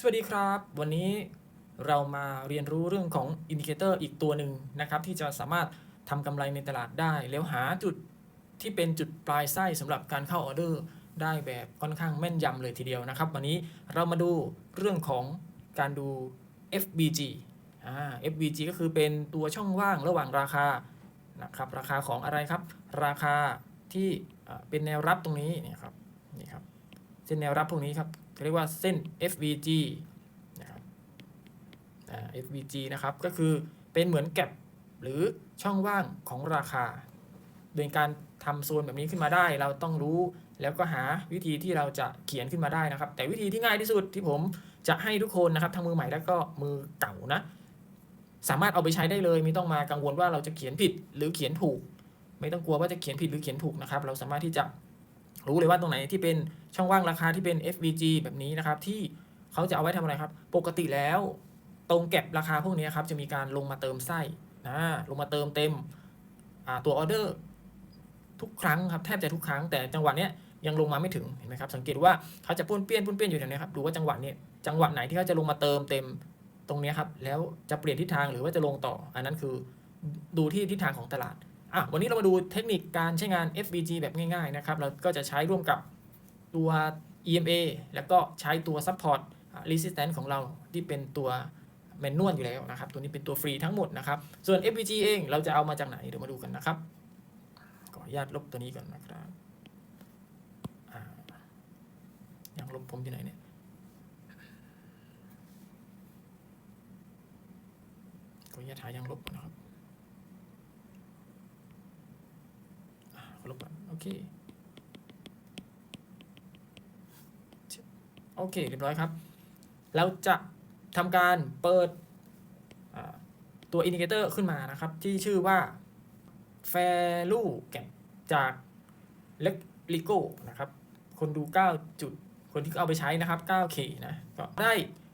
สวัสดีครับ วันนี้เรามาเรียนรู้เรื่องของอินดิเคเตอร์อีกตัวหนึ่งนะครับ ที่จะสามารถทำกำไรในตลาดได้ แล้วหาจุดที่เป็นจุดปลายไส้สำหรับการเข้าออเดอร์ได้แบบค่อนข้างแม่นยำเลยทีเดียวนะครับ วันนี้เรามาดูเรื่องของการดู FBG อ่า FBG ก็คือเป็นตัวช่องว่างระหว่างราคานะครับราคาของอะไรครับ ราคาที่เป็นแนวรับตรงนี้นี่ยครับนี่ครับ เส้นแนวรับพวกนี้ครับเขาเรียกว่าเส้น FVG นะครับ FVG นะครับ ก็คือเป็นเหมือนแก็บหรือช่องว่างของราคา โดยการทำโซนแบบนี้ขึ้นมาได้ เราต้องรู้แล้วก็หาวิธีที่เราจะเขียนขึ้นมาได้นะครับ แต่วิธีที่ง่ายที่สุดที่ผมจะให้ทุกคนนะครับทั้งมือใหม่แล้วก็มือเก่านะ สามารถเอาไปใช้ได้เลยไม่ต้องมากังวลว่าเราจะเขียนผิดหรือเขียนถูก ไม่ต้องกลัวว่าจะเขียนผิดหรือเขียนถูกนะครับ เราสามารถที่จะ รู้เลยว่าตรงไหนที่เป็นช่องว่างราคาที่เป็น FVG แบบนี้นะครับ ที่เขาจะเอาไว้ทำอะไรครับ ปกติแล้วตรงเก็บราคาพวกนี้ครับจะมีการลงมาเติมไส้นะลงมาเติมเต็มตัวออเดอร์ทุกครั้งครับแทบจะทุกครั้งแต่จังหวะเนี้ยยังลงมาไม่ถึงเห็นไหมครับสังเกตว่าเขาจะป้วนเปี้ยนป้วนเปี้ยนอยู่แถวนี้ครับดูว่าจังหวะเนี้ยจังหวะไหนที่เขาจะลงมาเติมเต็มตรงนี้ครับแล้วจะเปลี่ยนทิศทางหรือว่าจะลงต่อ อันนั้นคือดูที่ทิศทางของตลาด อะวันนี้เรามาดูเทคนิคการใช้งาน FVG แบบง่ายๆนะครับ เราก็จะใช้ร่วมกับตัว EMA แล้วก็ใช้ตัว Support Resistance ของเราที่เป็นตัวแมนนวลอยู่แล้วนะครับ ตัวนี้เป็นตัวฟรีทั้งหมดนะครับ ส่วน FVG เองเราจะเอามาจากไหนเดี๋ยวมาดูกันนะครับขออนุญาตลบตัวนี้ก่อนนะครับอ่ายังลบผมที่ไหนเนี่ยขออนุญาตหายังลบนะครับ ขอ ลบก่อนโอเคโอเคเรียบร้อยครับ เราจะทำการเปิดตัวอินดิเคเตอร์ขึ้นมานะครับ ที่ชื่อว่า value gap จาก l e l i g o นะครับ คนดู 9 จุด คนที่เอาไปใช้นะครับ 9K นะ ก็ได้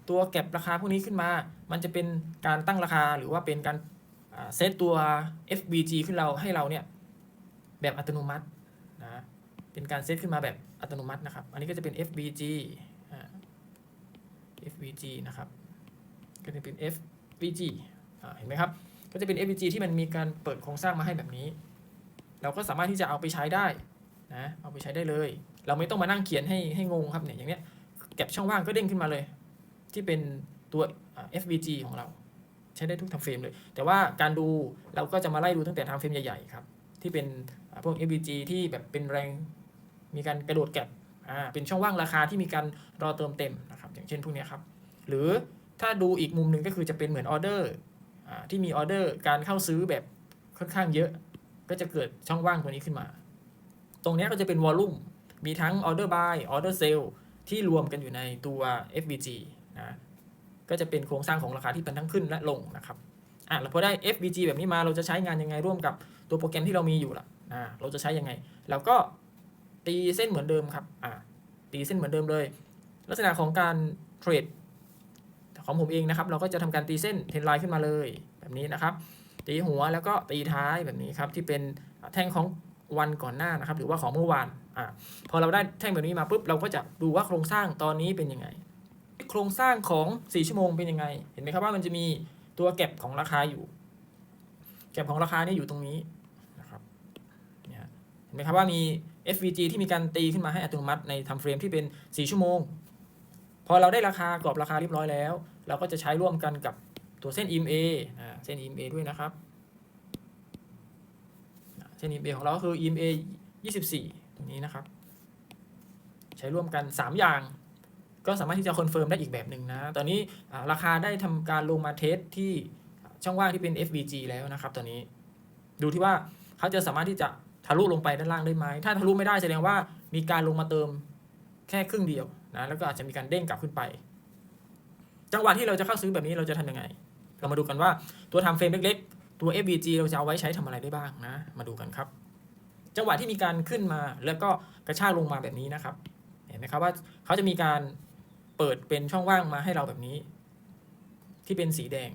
ตัวแก็บราคาพวกนี้ขึ้นมา มันจะเป็นการตั้งราคาหรือว่าเป็นการเซตตัว FBG ขึ้นเราให้เราเนี่ย แบบอัตโนมัตินะเป็นการเซตขึ้นมาแบบอัตโนมัตินะครับ อันนี้ก็จะเป็น FBG FBG นะครับ ก็จะเป็น FBG เห็นไหมครับ ก็จะเป็น FBG ที่มันมีการเปิดโครงสร้างมาให้แบบนี้ เราก็สามารถที่จะเอาไปใช้ได้นะ เอาไปใช้ได้เลย เราไม่ต้องมานั่งเขียนให้ให้งงครับเนี่ย อย่างเนี้ยเก็บช่องว่างก็เด้งขึ้นมาเลย ที่เป็นตัว FBG ของเรา ใช้ได้ทุกทำเฟรมเลย แต่ว่าการดูเราก็จะมาไล่ดูตั้งแต่ทำเฟรมใหญ่ๆครับ ที่เป็น พวก FBG ที่แบบเป็นแรงมีการกระโดดแก็บอ่าเป็นช่องว่างราคาที่มีการรอเติมเต็มนะครับอย่างเช่นพวกนี้ครับ หรือถ้าดูอีกมุมหนึ่งก็คือจะเป็นเหมือนออเดอร์ที่มีออเดอร์การเข้าซื้อแบบค่อนข้างเยอะ ก็จะเกิดช่องว่างตัวนี้ขึ้นมา ตรงนี้ก็จะเป็นวอลลุ่มมีทั้งออเดอร์บายออเดอร์เซลที่รวมกันอยู่ในตัว FBG นะก็จะเป็นโครงสร้างของราคาที่เป็นทั้งขึ้นและลงนะครับอะแล้วพอได้ FBG แบบนี้มาเราจะใช้งานยังไงร่วมกับตัวโปรแกรมที่เรามีอยู่ล่ะ อ่าเราจะใช้ยังไงเราก็ตีเส้นเหมือนเดิมครับอ่าตีเส้นเหมือนเดิมเลย ลักษณะของการเทรดของผมเองนะครับ เราก็จะทำการตีเส้นเทนไลน์ขึ้นมาเลยแบบนี้นะครับ ตีหัวแล้วก็ตีท้ายแบบนี้ครับที่เป็นแท่งของวันก่อนหน้านะครับ หรือว่าของเมื่อวานอ่าพอเราได้แท่งแบบนี้มาปุ๊บเราก็จะดูว่าโครงสร้างตอนนี้เป็นยังไง โครงสร้างของ 4 ชั่วโมงเป็นยังไง เห็นไหมครับว่ามันจะมีตัวเก็บของราคาอยู่ เก็บของราคาเนี่ยอยู่ตรงนี้ นี่ยเห็นไหมครับว่ามี FVG ที่มีการตีขึ้นมาให้อัตโนมัติในทำเฟรมที่เป็น 4 ชั่วโมง พอเราได้ราคากรอบราคาเรียบร้อยแล้ว เราก็จะใช้ร่วมกันกับตัวเส้น EMA อ่าเส้น EMA ด้วยนะครับเส้น EMA ของเราก็คือ EMA 24ตรงนี้นะครับ ใช้ร่วมกัน 3 อย่าง ก็สามารถที่จะคอนเฟิร์มได้อีกแบบหนึ่งนะ ตอนนี้ราคาได้ทำการลงมาเทสที่ช่องว่างที่เป็น FVG แล้วนะครับตอนนี้ ดูที่ว่าเขาจะสามารถที่จะ ทะลุลงไปด้านล่างได้ไหมถ้าทะลุไม่ได้แสดงว่ามีการลงมาเติมแค่ครึ่งเดียวนะแล้วก็อาจจะมีการเด้งกลับขึ้นไป จังหวะที่เราจะเข้าซื้อแบบนี้เราจะทำยังไง เรามาดูกันว่าตัวทำเฟรมเล็กๆ ตัว FVG เราจะเอาไว้ใช้ทำอะไรได้บ้างนะ มาดูกันครับ จังหวะที่มีการขึ้นมาแล้วก็กระชากลงมาแบบนี้นะครับ เห็นไหมครับว่าเขาจะมีการเปิดเป็นช่องว่างมาให้เราแบบนี้ ที่เป็นสีแดง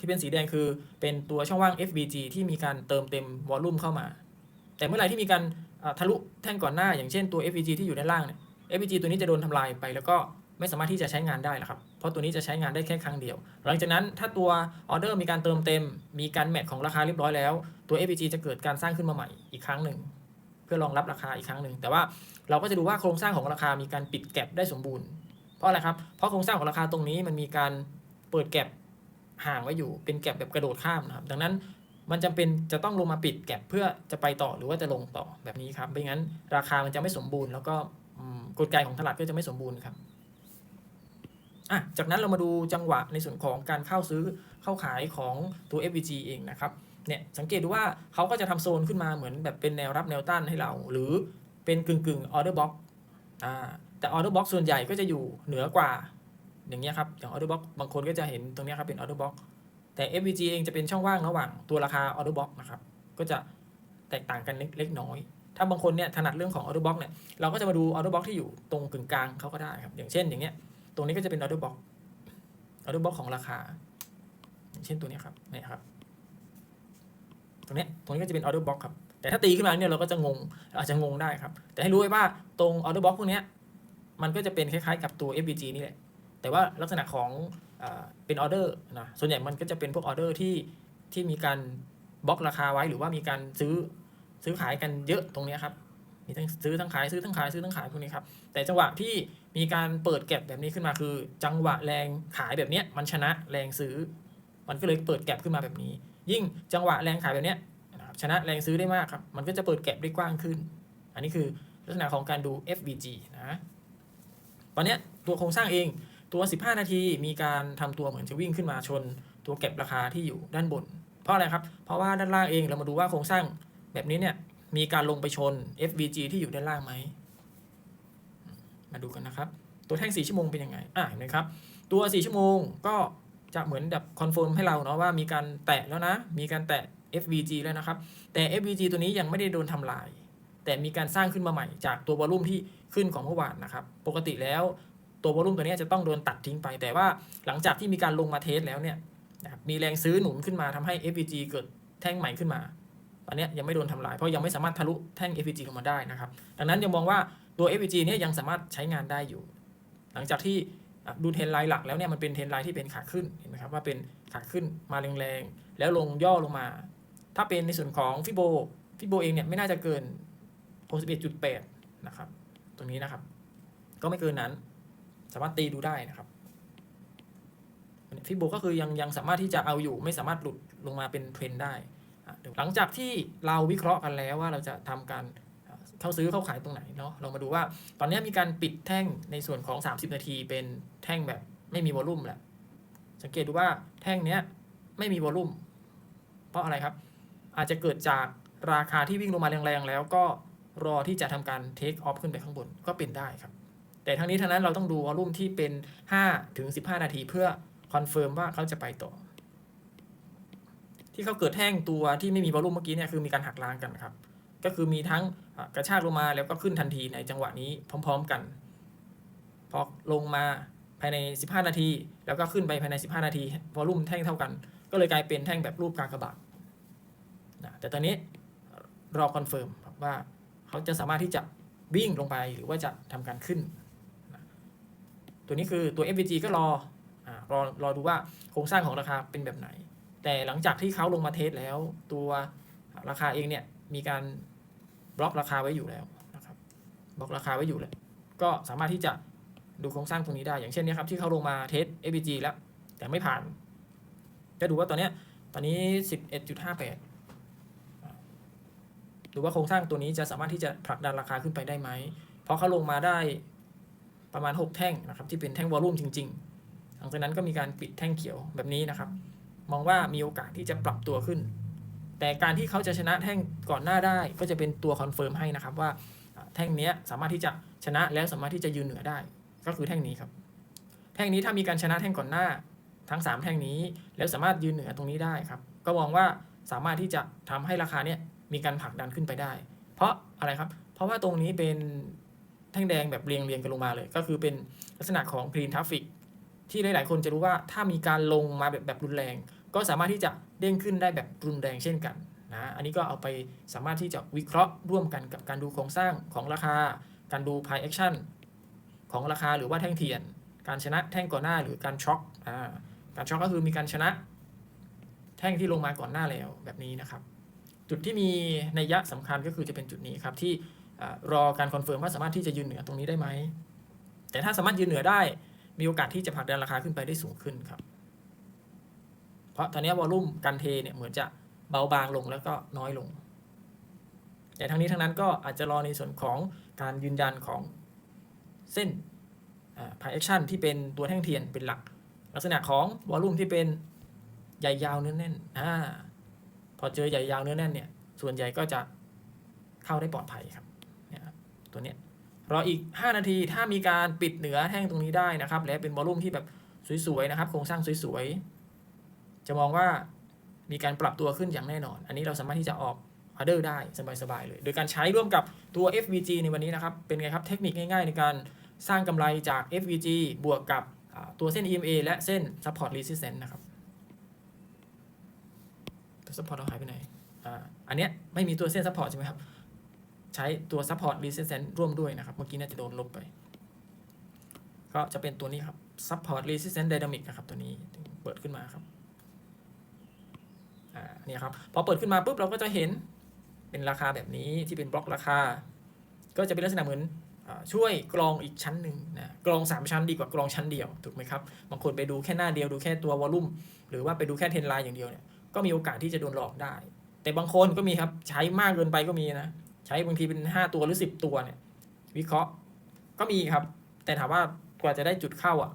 ที่เป็นสีแดงคือเป็นตัวช่องว่าง FVG ที่มีการเติมเต็มวอลลุ่มเข้ามา แต่เมื่อไหร่ที่มีการทะลุแท่งก่อนหน้า อย่างเช่นตัว FVG ที่อยู่ด้านล่างเนี่ย FVG ตัวนี้จะโดนทำลายไป แล้วก็ไม่สามารถที่จะใช้งานได้หรอครับ เพราะตัวนี้จะใช้งานได้แค่ครั้งเดียว หลังจากนั้นถ้าตัวออเดอร์มีการเติมเต็ม มีการแมทของราคาเรียบร้อยแล้ว ตัว FBG จะเกิดการสร้างขึ้นมาใหม่อีกครั้งหนึ่งเพื่อรองรับราคาอีกครั้งหนึ่งแต่ว่าเราก็จะดูว่าโครงสร้างของราคามีการปิดแก็บได้สมบูรณ์ เพราะอะไรครับ เพราะโครงสร้างของราคาตรงนี้มันมีการเปิดแก็บ ห่างไว้อยู่เป็นแก็บแบบกระโดดข้ามนะครับ ดังนั้นมันจำเป็นจะต้องลงมาปิดแก็บเพื่อจะไปต่อหรือว่าจะลงต่อแบบนี้ครับไม่งั้น ราคามันจะไม่สมบูรณ์ แล้วก็กลไกของตลาดก็จะไม่สมบูรณ์ครับอะจากนั้นเรามาดูจังหวะในส่วนของการเข้าซื้อเข้าขายของตัว FVG เองนะครับเนี่ยสังเกตดูว่าเขาก็จะทำโซนขึ้นมาเหมือนแบบเป็นแนวรับแนวต้านให้เรา หรือเป็นกึ่งกึ่งออเดอร์บ็อกอ่าแต่ออเดอร์บ็อกส่วนใหญ่ก็จะอยู่เหนือกว่า อย่างเงี้ยครับอย่างออเดอร์บ็อกบางคนก็จะเห็นตรงเนี้ยครับเป็นออเดอร์บ็อกแต่ FVG เองจะเป็นช่องว่างระหว่างตัวราคาออเดอร์บ็อกนะครับก็จะแตกต่างกันเล็กน้อย ถ้าบางคนเนี่ยถนัดเรื่องของออเดอร์บ็อกเนี่ยเราก็จะมาดูออเดอร์บ็อกที่อยู่ตรงกึ่งกลางเขาก็ได้ครับอย่างเช่นอย่างเงี้ยตรงนี้ก็จะเป็นออเดอร์บ็อกออเดอร์บ็อกของราคาอย่างเช่นตัวนี้ครับเนี่ยครับตรงเนี้ยตรงนี้ก็จะเป็นออเดอร์บ็อกครับแต่ถ้าตีขึ้นมาเนี่ยเราก็จะงงอาจจะงงได้ครับ แต่ให้รู้ไว้ว่าตรงออเดอร์บ็อกพวกเนี้ยมันก็จะเป็นคล้ายๆกับตัว FBG นี่แหละ แต่ว่าลักษณะของเอเป็นออเดอร์นะส่วนใหญ่มันก็จะเป็นพวกออเดอร์ที่ที่มีการบล็อกราคาไว้หรือว่ามีการซื้อซื้อขายกันเยอะตรงนี้ครับมีทั้งซื้อทั้งขายซื้อทั้งขายซื้อทั้งขายพวกนี้ครับแต่จังหวะที่มีการเปิดแก็บแบบนี้ขึ้นมาคือ จังหวะแรงขายแบบนี้มันชนะแรงซื้อ มันก็เลยเปิดแก็บขึ้นมาแบบนี้ ยิ่งจังหวะแรงขายแบบนี้นะครับชนะแรงซื้อได้มากครับมันก็จะเปิดแก็บได้กว้างขึ้น อันนี้คือลักษณะของการดู FVG นะตอนนี้ตัวโครงสร้างเอง ตัว 15 นาทีมีการทำตัวเหมือนจะวิ่งขึ้นมาชน ตัวเก็บราคาที่อยู่ด้านบน เพราะอะไรครับ เพราะว่าด้านล่างเองเรามาดูว่าโครงสร้างแบบนี้เนี่ยมีการลงไปชน FVG ที่อยู่ด้านล่างไหม มาดูกันนะครับ ตัวแท่ง 4 ชั่วโมงเป็นยังไง อะเห็นไหมครับ ตัว 4 ชั่วโมงก็จะเหมือนแบบคอนเฟิร์มให้เราเนาะว่ามีการแตะแล้วนะ มีการแตะ FVG แล้วนะครับ แต่ FVG ตัวนี้ยังไม่ได้โดนทำลาย แต่มีการสร้างขึ้นมาใหม่จากตัววอลุ่มที่ขึ้นของเมื่อวานนะครับ ปกติแล้ว ตัววอลุ่มตัวนี้จะต้องโดนตัดทิ้งไป แต่ว่าหลังจากที่มีการลงมาเทสแล้วเนี่ยมีแรงซื้อหนุนขึ้นมาทำให้ FVG เกิดแท่งใหม่ขึ้นมาตอนนี้ยังไม่โดนทำลาย เพราะยังไม่สามารถทะลุแท่ง FVG ลงมาได้นะครับ ดังนั้นยังมองว่าตัว FVG เนี่ยยังสามารถใช้งานได้อยู่ หลังจากที่ดูเทรนไลน์หลักแล้วเนี่ยมันเป็นเทรนไลน์ที่เป็นขาขึ้นเห็นไหมครับว่าเป็นขาขึ้นมาแรงๆแล้วลงย่อลงมา ถ้าเป็นในส่วนของฟิโบฟิโบเองเนี่ยไม่น่าจะเกิน61.8นะครับตรงนี้นะครับ ก็ไม่เกินนั้น สามารถตีดูได้นะครับฟิโบก็คือยังยังสามารถที่จะเอาอยู่ไม่สามารถหลุดลงมาเป็นเทรนได้ หลังจากที่เราวิเคราะห์กันแล้วว่าเราจะทำการเข้าซื้อเข้าขายตรงไหนเนาะเรามาดูว่าตอนนี้มีการปิดแท่งในส่วนของ 30 นาทีเป็นแท่งแบบไม่มีวอลลุ่มแหละสังเกตดูว่าแท่งเนี้ยไม่มีวอลลุ่มเพราะอะไรครับ อาจจะเกิดจากราคาที่วิ่งลงมาแรงๆแล้วก็รอที่จะทำการเทคออฟขึ้นไปข้างบนก็เป็นได้ครับ แต่ทั้งนี้ทั้งนั้นเราต้องดูวอลลุ่มที่เป็น 5 ถึง 15 นาทีเพื่อคอนเฟิร์มว่าเขาจะไปต่อ ที่เขาเกิดแท่งตัวที่ไม่มีวอลลุ่มเมื่อกี้เนี่ยคือมีการหักล้างกันครับ ก็คือมีทั้งกระชากลงมาแล้วก็ขึ้นทันทีในจังหวะนี้พร้อม ๆกัน พอลงมาภายใน 15 นาที แล้วก็ขึ้นไปภายใน 15 นาทีวอลลุ่มแท่งเท่ากัน ก็เลยกลายเป็นแท่งแบบรูปกากบาทนะแต่ตอนนี้รอคอนเฟิร์มว่าเขาจะสามารถที่จะวิ่งลงไปหรือว่าจะทำการขึ้น ตัวนี้คือตัว FVG ก็รอรอรอดูว่าโครงสร้างของราคาเป็นแบบไหน แต่หลังจากที่เขาลงมาเทสแล้ว ตัวราคาเองเนี่ยมีการบล็อกราคาไว้อยู่แล้วนะครับบล็อกราคาไว้อยู่แล้วก็สามารถที่จะดูโครงสร้างตรงนี้ได้ อย่างเช่นนี้ครับที่เขาลงมาเทส FVG แล้ว แต่ไม่ผ่านก็ดูว่าตอนนี้ตอนนี้ 11.58 ดูว่าโครงสร้างตัวนี้จะสามารถที่จะผลักดันราคาขึ้นไปได้ไหมเพราะเขาลงมาได้ ประมาณ 6 แท่งนะครับที่เป็นแท่งวอลลุ่มจริงๆ หลังจากนั้นก็มีการปิดแท่งเขียวแบบนี้นะครับ มองว่ามีโอกาสที่จะปรับตัวขึ้น แต่การที่เขาจะชนะแท่งก่อนหน้าได้ ก็จะเป็นตัวคอนเฟิร์มให้นะครับว่าแท่งนี้สามารถที่จะชนะแล้วสามารถที่จะยืนเหนือได้ ก็คือแท่งนี้ครับ แท่งนี้ถ้ามีการชนะแท่งก่อนหน้า ทั้ง 3 แท่งนี้แล้วสามารถยืนเหนือตรงนี้ได้ครับ ก็มองว่าสามารถที่จะทำให้ราคาเนี่ยมีการผลักดันขึ้นไปได้ เพราะอะไรครับ เพราะว่าตรงนี้เป็น แท่งแดงแบบเรียงเรียงกันลงมาเลย ก็คือเป็นลักษณะของ green traffic ที่หลาย ๆ คนจะรู้ว่าถ้ามีการลงมาแบบแบบรุนแรง ก็สามารถที่จะเด้งขึ้นได้แบบรุนแรงเช่นกันนะอันนี้ก็เอาไปสามารถที่จะวิเคราะห์ร่วมกันกับการดูโครงสร้างของราคา การดู price action ของราคาหรือว่าแท่งเทียน การชนะแท่งก่อนหน้าหรือการช็อคการช็อคก็คือมีการชนะแท่งที่ลงมาก่อนหน้าแล้วแบบนี้นะครับ จุดที่มีนัยยะสำคัญก็คือจะเป็นจุดนี้ครับที่ รอการคอนเฟิร์มว่าสามารถที่จะยืนเหนือตรงนี้ได้ไหม แต่ถ้าสามารถยืนเหนือได้ มีโอกาสที่จะผลักดันราคาขึ้นไปได้สูงขึ้นครับ เพราะตอนนี้วอลลุ่มการเทเนี่ยเหมือนจะเบาบางลงแล้วก็น้อยลง แต่ทั้งนี้ทั้งนั้นก็อาจจะรอในส่วนของการยืนยันของเส้นพายแอคชั่นที่เป็นตัวแท่งเทียนเป็นหลัก ลักษณะของวอลลุ่มที่เป็นใหญ่ยาวเนื้อแน่นอ่าพอเจอใหญ่ยาวเนื้อแน่นเนี่ยส่วนใหญ่ก็จะเข้าได้ปลอดภัยครับ ตัวเนี้ยรออีก 5 นาทีถ้ามีการปิดเหนือแท่งตรงนี้ได้นะครับ และเป็นวอลลุ่มที่แบบสวยๆนะครับ โครงสร้างสวยๆ จะมองว่ามีการปรับตัวขึ้นอย่างแน่นอน อันนี้เราสามารถที่จะออกออเดอร์ได้สบายๆเลย โดยการใช้ร่วมกับตัว FVG ในวันนี้นะครับ เป็นไงครับเทคนิคง่ายๆ ในการสร้างกำไรจาก FVG บวกกับตัวเส้น EMA และเส้น Support Resistance นะครับตัว Support เราหายไปไหนออันเนี้ยไม่มีตัวเส้น Support ใช่ไหมครับ ช้ตัว Support Resistance ร่วมด้วยนะครับ เมื่อกี้น่าจะโดนลบไป ก็จะเป็นตัวนี้ครับ Support Resistance Dynamic นะครับตัวนี้เปิดขึ้นมาครับอ่านี่ครับ พอเปิดขึ้นมาปุ๊บเราก็จะเห็นเป็นราคาแบบนี้ที่เป็นบล็อกราคา ก็จะเป็นลักษณะเหมือนช่วยกรองอีกชั้นหนึ่งนะกรอง 3 ชั้นดีกว่ากรองชั้นเดียวถูกไหมครับบางคนไปดูแค่หน้าเดียวดูแค่ตัววอลลุ่มหรือว่าไปดูแค่เทนไลน์อย่างเดียวเนี่ยก็มีโอกาสที่จะโดนหลอกได้ แต่บางคนก็มีครับใช้มากเกินไปก็มีนะ ช้บางทีเป็น5ตัวหรือ10ตัวเนี่ย วิเคราะห์ก็มีครับ แต่ถามว่ากว่าจะได้จุดเข้าอะ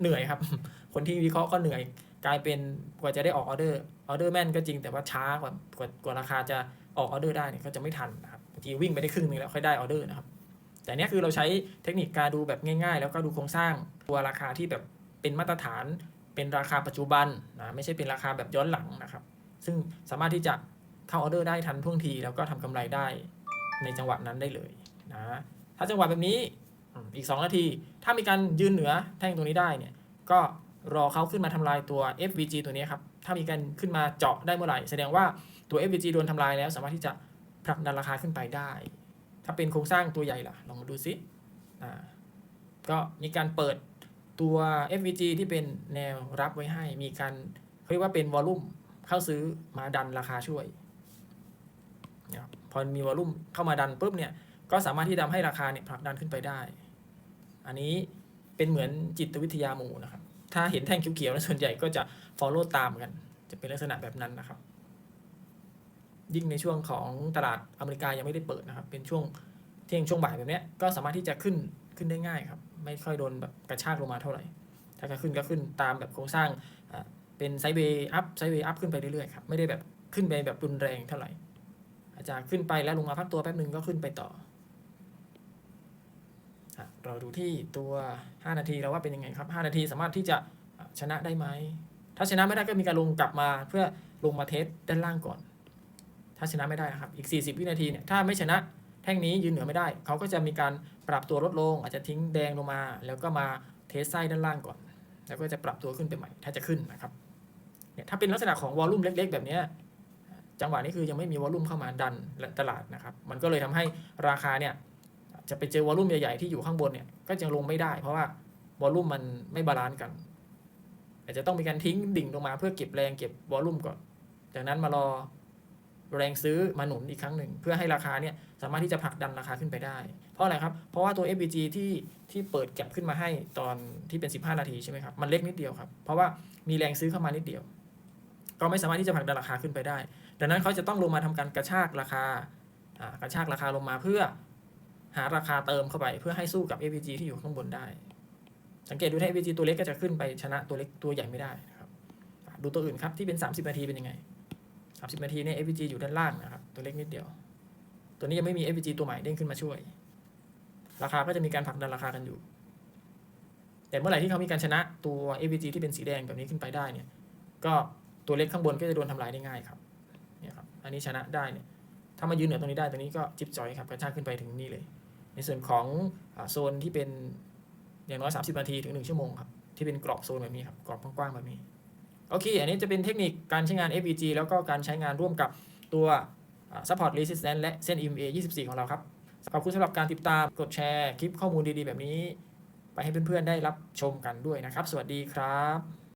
เหนื่อยครับ คนที่วิเคราะห์ก็เหนื่อย กลายเป็นกว่าจะได้ออกออเดอร์ออเดอร์แม่นก็จริงแต่ว่าช้ากว่ากว่ากว่าราคาจะออกออเดอร์ได้เนี่ยก็จะไม่ทันนะครับบางทีวิ่งไปได้ครึ่งหนึงแล้วค่อยได้ออเดอร์นะครับ แต่เนี้ยคือเราใช้เทคนิคการดูแบบง่าย ๆ แล้วก็ดูโครงสร้างตัวราคาที่แบบเป็นมาตรฐานเป็นราคาปัจจุบันนะไม่ใช่เป็นราคาแบบย้อนหลังนะครับ ซึ่งสามารถที่จะเข้าออเดอร์ได้ทันท่วงทีแล้วก็ทำกำไรได้ ในจังหวะนั้นได้เลยนะถ้าจังหวะแบบนี้อีก 2 นาที ถ้ามีการยืนเหนือแท่งตรงนี้ได้เนี่ยก็รอเขาขึ้นมาทำลายตัว FVG ตัวนี้ครับถ้ามีการขึ้นมาเจาะได้เมื่อไหร่ แสดงว่าตัว FVG โดนทำลายแล้ว สามารถที่จะผลักดันราคาขึ้นไปได้ ถ้าเป็นโครงสร้างตัวใหญ่ล่ะ ลองมาดูซิอ่าก็มีการเปิดตัว FVG ที่เป็นแนวรับไว้ให้ มีการเรียกว่าเป็นวอลลุ่มเข้าซื้อมาดันราคาช่วย พอมีวอลลุ่มเข้ามาดันปุ๊บเนี่ยก็สามารถที่ทำให้ราคาเนี่ยผลักดันขึ้นไปได้ อันนี้เป็นเหมือนจิตวิทยาหมู่นะครับ ถ้าเห็นแท่งเขียวๆนะส่วนใหญ่ก็จะ follow ตามกัน จะเป็นลักษณะแบบนั้นนะครับ ยิ่งในช่วงของตลาดอเมริกายังไม่ได้เปิดนะครับ เป็นช่วงเที่ยงช่วงบ่ายแบบนี้ก็สามารถที่จะขึ้นขึ้นได้ง่ายครับ ไม่ค่อยโดนแบบกระชากลงมาเท่าไหร่ ถ้าจะขึ้นก็ขึ้นตามแบบโครงสร้างอ่าเป็นไซด์เวย์อัพไซด์เวย์อัพขึ้นไปเรื่อยๆครับ ไม่ได้แบบขึ้นไปแบบรุนแรงเท่าไหร่ อาจจะขึ้นไปแล้วลงมาพักตัวแป๊บหนึ่งก็ขึ้นไปต่อ เราดูที่ตัว 5 นาทีเราว่าเป็นยังไงครับ 5 นาทีสามารถที่จะชนะได้ไหม ถ้าชนะไม่ได้ก็มีการลงกลับมาเพื่อลงมาเทสด้านล่างก่อน ถ้าชนะไม่ได้นะครับ อีก 40 วินาทีเนี่ยถ้าไม่ชนะแท่งนี้ยืนเหนือไม่ได้ เขาก็จะมีการปรับตัวลดลง อาจจะทิ้งแดงลงมา แล้วก็มาเทสไส้ด้านล่างก่อน แล้วก็จะปรับตัวขึ้นไปใหม่ ถ้าจะขึ้นนะครับ เนี่ยถ้าเป็นลักษณะของวอลลุ่มเล็ก ๆ แบบนี้ จังหวะนี้คือยังไม่มีวอลลุ่มเข้ามาดันตลาดนะครับ มันก็เลยทำให้ราคาเนี่ยจะไปเจอวอลลุ่มใหญ่ๆที่อยู่ข้างบนเนี่ยก็ยังลงไม่ได้ เพราะว่าวอลลุ่มมันไม่บาลานซ์กันอาจจะต้องมีการทิ้งดิ่งลงมาเพื่อเก็บแรงเก็บวอลลุ่มก่อน จากนั้นมารอแรงซื้อมาหนุนอีกครั้งหนึ่ง เพื่อให้ราคาเนี่ยสามารถที่จะผลักดันราคาขึ้นไปได้ เพราะอะไรครับ เพราะว่าตัว FBG ที่ที่เปิดแก็บขึ้นมาให้ตอนที่เป็น 15 นาทีใช่ไหมครับ มันเล็กนิดเดียวครับ เพราะว่ามีแรงซื้อเข้ามานิดเดียว ก็ไม่สามารถที่จะผลักดันราคาขึ้นไปได้ ดังนั้นเขาจะต้องลงมาทำการกระชากราคากระชากราคาลงมาเพื่อหาราคาเติมเข้าไป เพื่อให้สู้กับ FBG ที่อยู่ข้างบนได้ สังเกตดูถ้า FBG ตัวเล็กก็จะขึ้นไปชนะตัวเล็กตัวใหญ่ไม่ได้นะครับดูตัวอื่นครับที่เป็น 30 นาทีเป็นยังไง 30 นาทีเนี่ย FVG อยู่ด้านล่างนะครับตัวเล็กนิดเดียว ตัวนี้ยังไม่มี FVG ตัวใหม่เด้งขึ้นมาช่วย ราคาก็จะมีการผลักดันราคากันอยู่ แต่เมื่อไหร่ที่เขามีการชนะตัว FVG ที่เป็นสีแดงแบบนี้ขึ้นไปได้เนี่ยก็ ตัวเล็กข้างบนก็จะโดนทำลายได้ง่ายครับเนี่ยครับอันนี้ชนะได้เนี่ยถ้ามายืนเหนือตรงนี้ได้ตรงนี้ก็จิ๊บจอยครับกระชากขึ้นไปถึงนี่เลย ในส่วนของอโซนที่เป็นอย่างน้อย30 นาทีถึง 1 ชั่วโมงครับที่เป็นกรอบโซนแบบนี้ครับกรอบกว้างๆแบบนี้โอเค อันนี้จะเป็นเทคนิคการใช้งาน FVG แล้วก็การใช้งานร่วมกับตัว support resistance และเส้น EMA 24 ของเราครับ ขอบคุณสำหรับการติดตามกดแชร์ คลิปข้อมูลดีๆ แบบนี้ ไปให้เพื่อนๆ ได้รับชมกันด้วยนะครับ สวัสดีครับ